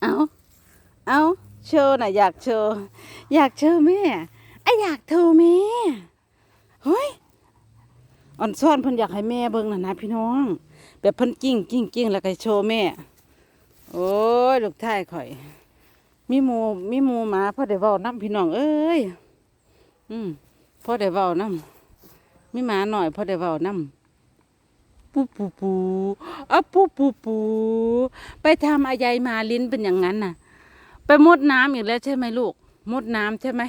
เอาเอาโชว์น่ะอยากโชว์อยากโชว์แม่ไออยากโทรแม่เฮ้ยอ่อนซ่อนเพิ่นอยากให้แม่เบิ่งน่ะนะพี่น้อง แบบเพิ่นกิ้งกิ้งกิ้งแล้วก็โชว์แม่ โอ้ยลูกชายข่อย มีหมูมีหมูหมาพ่อได้เว้านํพี่น้องเอ้ยอืมพ่อได้เว้านํมีหมาหน่อยพ่อได้เว้านํ ปูปูปูอะปูปูปูไปทำอะไรมาลิ้นเป็นอย่างนั้นน่ะ ไปมดน้ำอีกแล้วใช่ไหมลูก มดน้ำใช่ไหม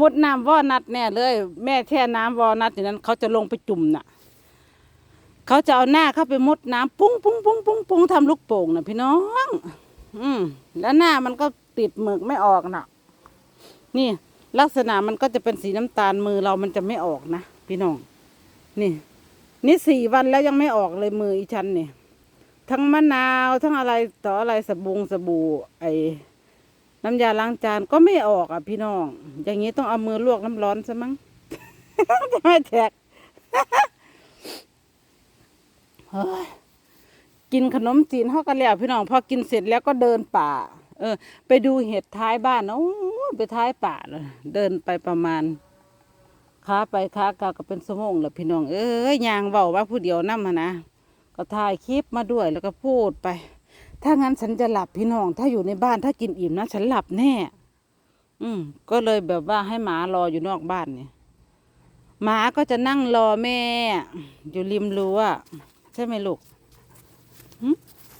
มดน้ำวอนัดแน่เลย แม่แช่น้ำวอนัดอย่างนั้นเขาจะลงไปจุ่มน่ะเขาจะเอาหน้าเข้าไปมดน้ำปุ้งปุ้งปุ้งปุ้งปุ้งทำลูกโป่งน่ะพี่น้อง อืมแล้วหน้ามันก็ติดหมึกไม่ออกน่ะ นี่ ลักษณะมันก็จะเป็นสีน้ำตาลมือเรามันจะไม่ออกนะพี่น้อง นี่ นี่สี่วันแล้วยังไม่ออกเลยมืออีฉันเนี่ยทั้งมะนาวทั้งอะไรต่ออะไรสบู่สบู่ไอ้น้ำยาล้างจานก็ไม่ออกอะพี่น้อง อย่างนี้ต้องเอามือลวกน้ำร้อนซะมั้งจะไม่แตกเฮ้ยกินขนมจีนเขากันแล้วพี่น้องพอกินเสร็จแล้วก็เดินป่า เออ ไปดูเห็ดท้ายบ้านนะโอ้ไปท้ายป่าเลยเดินไปประมาณ ขาไปขากลับก็เป็นสมองแหละพี่น้องเอ้ยยางเบาว่าผู้เดียวนั่มนะก็ถ่ายคลิปมาด้วยแล้วก็พูดไป ถ้างั้นฉันจะหลับพี่น้อง ถ้าอยู่ในบ้านถ้ากินอิ่มนะฉันหลับแน่ อืมก็เลยแบบว่าให้หมารออยู่นอกบ้านเนี่ยหมาก็จะนั่งรอแม่ อยู่ริมรั้วใช่ไหมลูก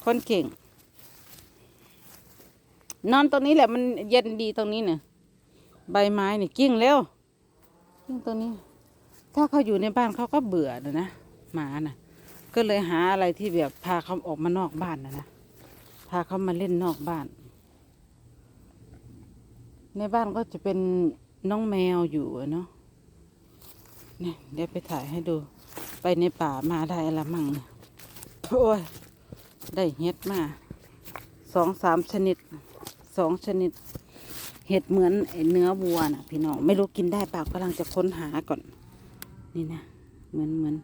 คนเก่ง นอนตรงนี้แหละมันเย็นดีตรงนี้เนี่ยใบไม้เนี่ยกิ้งเร็ว กิ้งตรงนี้ ถ้าเขาอยู่ในบ้านเขาก็เบื่อนะนะหมาน่ะ ก็เลยหาอะไรที่แบบพาเขาออกมานอกบ้านนะนะพาเขามาเล่นนอกบ้าน ในบ้านก็จะเป็นน้องแมวอยู่เนาะเนี่ยเดี๋ยวไปถ่ายให้ดู ไปในป่ามาได้อะไรมั่งเนี่ยโอ้ย ได้เห็ดมาสองสามชนิดสองชนิด เห็ดเหมือนเนื้อวัวน่ะพี่น้องไม่รู้กินได้เปล่ากำลังจะค้นหาก่อน นี่นะเหมือนเหมือน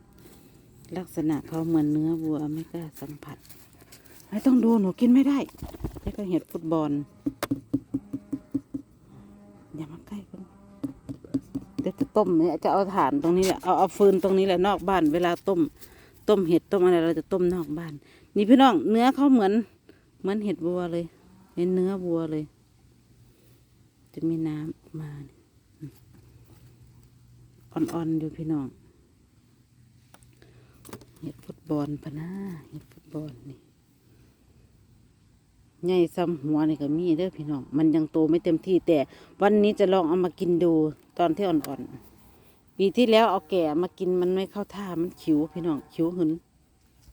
ลักษณะเขาเหมือนเนื้อวัวไม่กล้าสัมผัสไม่ต้องดูหนูกินไม่ได้นี่ก็เห็ดฟุตบอลอย่ามาใกล้กันเดี๋ยวจะต้มเนี่ยจะเอาถ่านตรงนี้แหละเอาเอาฟืนตรงนี้แหละนอกบ้าน เวลาต้ม ต้มเห็ดต้มอะไรเราจะต้มนอกบ้าน นี่พี่น้องเนื้อเขาเหมือน เหมือนเห็ดวัวเลย เป็นเนื้อวัวเลย จะมีน้ำออกมาอ่อนๆอยู่พี่น้องเห็ดฟุตบอลพะนาเห็ดฟุตบอลนี่ใหญ่ซ้ำหัวนี่ก็มีเด้อพี่น้อง มันยังโตไม่เต็มที่แต่ วันนี้จะลองเอามากินดูตอนที่อ่อนๆปีที่แล้วเอาแก่มากินมันไม่เข้าท่ามันขิวพี่น้องขิวหึน